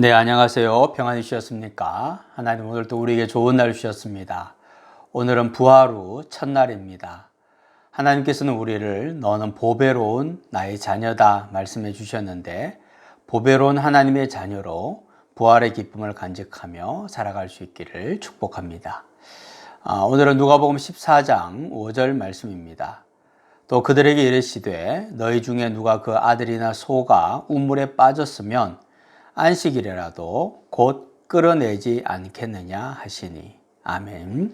네, 안녕하세요. 평안히 주셨습니까? 하나님 오늘도 우리에게 좋은 날 주셨습니다. 오늘은 부활 후 첫날입니다. 하나님께서는 우리를 너는 보배로운 나의 자녀다 말씀해 주셨는데 보배로운 하나님의 자녀로 부활의 기쁨을 간직하며 살아갈 수 있기를 축복합니다. 아, 오늘은 누가복음 14장 5절 말씀입니다. 또 그들에게 이르시되 너희 중에 누가 그 아들이나 소가 우물에 빠졌으면 안식일이라도 곧 끌어내지 않겠느냐 하시니 아멘.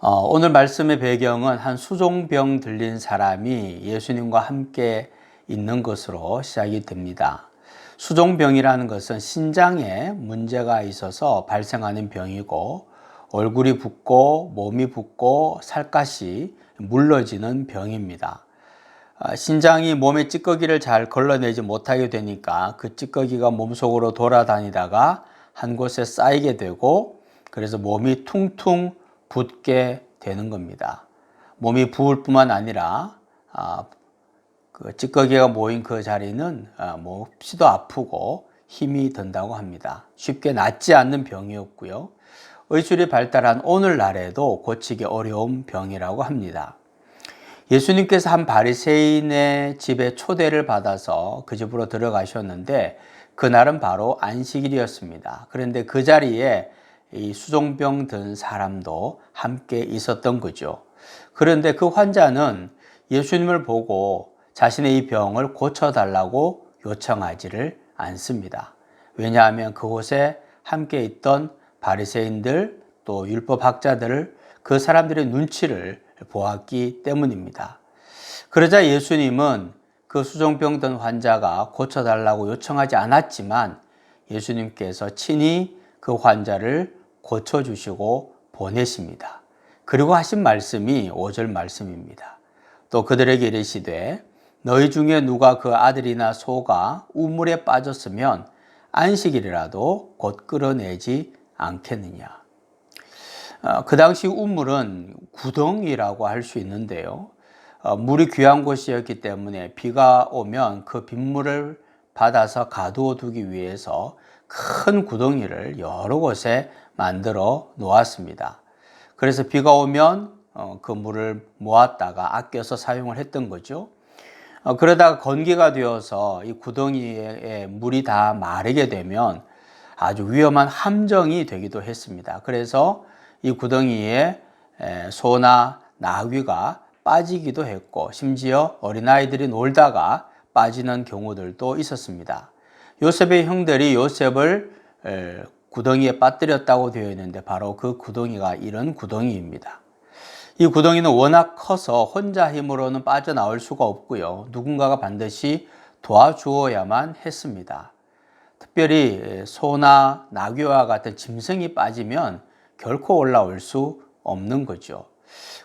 어, 오늘 말씀의 배경은 한 수종병 들린 사람이 예수님과 함께 있는 것으로 시작이 됩니다. 수종병이라는 것은 신장에 문제가 있어서 발생하는 병이고 얼굴이 붓고 몸이 붓고 살갗이 물러지는 병입니다. 아, 신장이 몸의 찌꺼기를 잘 걸러내지 못하게 되니까 그 찌꺼기가 몸속으로 돌아다니다가 한 곳에 쌓이게 되고 그래서 몸이 퉁퉁 붓게 되는 겁니다. 몸이 부을 뿐만 아니라 아, 그 찌꺼기가 모인 그 자리는 아, 몹시도 아프고 힘이 든다고 합니다. 쉽게 낫지 않는 병이었고요. 의술이 발달한 오늘날에도 고치기 어려운 병이라고 합니다. 예수님께서 한 바리새인의 집에 초대를 받아서 그 집으로 들어가셨는데 그날은 바로 안식일이었습니다. 그런데 그 자리에 이 수종병 든 사람도 함께 있었던 거죠. 그런데 그 환자는 예수님을 보고 자신의 이 병을 고쳐달라고 요청하지를 않습니다. 왜냐하면 그곳에 함께 있던 바리새인들 또 율법학자들을 그 사람들의 눈치를 보았기 때문입니다. 그러자 예수님은 그 수종병 든 환자가 고쳐달라고 요청하지 않았지만 예수님께서 친히 그 환자를 고쳐주시고 보내십니다. 그리고 하신 말씀이 5절 말씀입니다. 또 그들에게 이르시되 너희 중에 누가 그 아들이나 소가 우물에 빠졌으면 안식일이라도 곧 끌어내지 않겠느냐. 어, 그 당시 우물은 구덩이라고 할 수 있는데요. 어, 물이 귀한 곳이었기 때문에 비가 오면 그 빗물을 받아서 가두어 두기 위해서 큰 구덩이를 여러 곳에 만들어 놓았습니다. 그래서 비가 오면 어, 그 물을 모았다가 아껴서 사용을 했던 거죠. 그러다가 건기가 되어서 이 구덩이에 물이 다 마르게 되면 아주 위험한 함정이 되기도 했습니다. 그래서 이 구덩이에 소나 나귀가 빠지기도 했고 심지어 어린아이들이 놀다가 빠지는 경우들도 있었습니다. 요셉의 형들이 요셉을 구덩이에 빠뜨렸다고 되어 있는데 바로 그 구덩이가 이런 구덩이입니다. 이 구덩이는 워낙 커서 혼자 힘으로는 빠져나올 수가 없고요. 누군가가 반드시 도와주어야만 했습니다. 특별히 소나 나귀와 같은 짐승이 빠지면 결코 올라올 수 없는 거죠.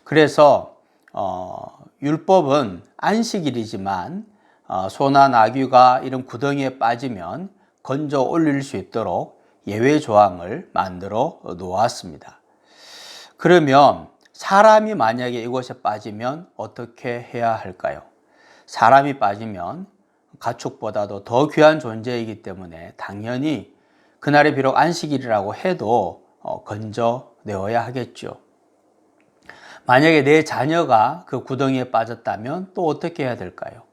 그래서 어, 율법은 안식일이지만 어, 소나 나귀가 이런 구덩이에 빠지면 건져 올릴 수 있도록 예외 조항을 만들어 놓았습니다. 그러면 사람이 만약에 이곳에 빠지면 어떻게 해야 할까요? 사람이 빠지면 가축보다도 더 귀한 존재이기 때문에 당연히 그날이 비록 안식일이라고 해도 어, 건져내어야 하겠죠. 만약에 내 자녀가 그 구덩이에 빠졌다면 또 어떻게 해야 될까요?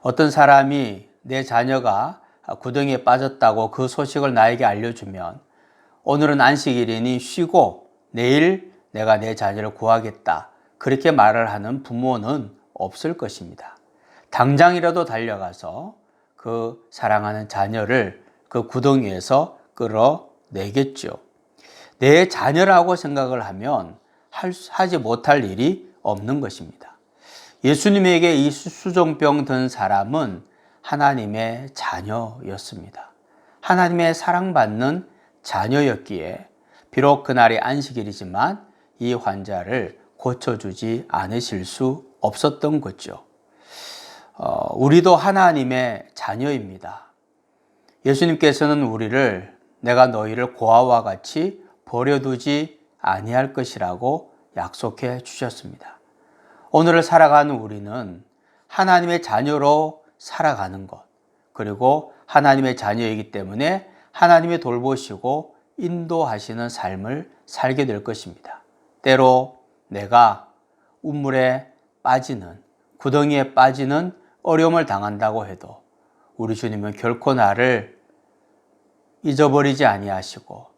어떤 사람이 내 자녀가 구덩이에 빠졌다고 그 소식을 나에게 알려주면 오늘은 안식일이니 쉬고 내일 내가 내 자녀를 구하겠다. 그렇게 말을 하는 부모는 없을 것입니다. 당장이라도 달려가서 그 사랑하는 자녀를 그 구덩이에서 끌어내겠죠. 내 자녀라고 생각을 하면 하지 못할 일이 없는 것입니다. 예수님에게 이 수종병 든 사람은 하나님의 자녀였습니다. 하나님의 사랑받는 자녀였기에 비록 그날이 안식일이지만 이 환자를 고쳐주지 않으실 수 없었던 거죠. 어, 우리도 하나님의 자녀입니다. 예수님께서는 우리를 내가 너희를 고아와 같이 버려두지 아니할 것이라고 약속해 주셨습니다. 오늘을 살아가는 우리는 하나님의 자녀로 살아가는 것, 그리고 하나님의 자녀이기 때문에 하나님의 돌보시고 인도하시는 삶을 살게 될 것입니다. 때로 내가 우물에 빠지는, 구덩이에 빠지는 어려움을 당한다고 해도 우리 주님은 결코 나를 잊어버리지 아니하시고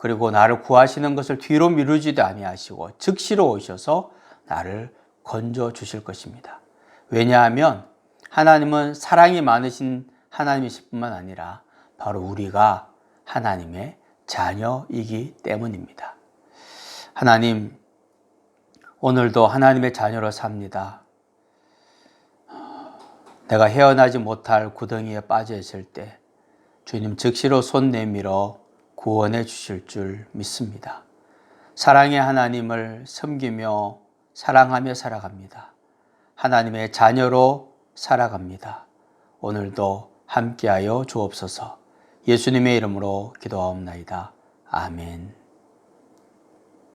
그리고 나를 구하시는 것을 뒤로 미루지도 아니하시고 즉시로 오셔서 나를 건져 주실 것입니다. 왜냐하면 하나님은 사랑이 많으신 하나님이실 뿐만 아니라 바로 우리가 하나님의 자녀이기 때문입니다. 하나님, 오늘도 하나님의 자녀로 삽니다. 내가 헤어나지 못할 구덩이에 빠져 있을 때 주님 즉시로 손 내밀어 구원해 주실 줄 믿습니다. 사랑의 하나님을 섬기며 사랑하며 살아갑니다. 하나님의 자녀로 살아갑니다. 오늘도 함께하여 주옵소서 예수님의 이름으로 기도하옵나이다. 아멘.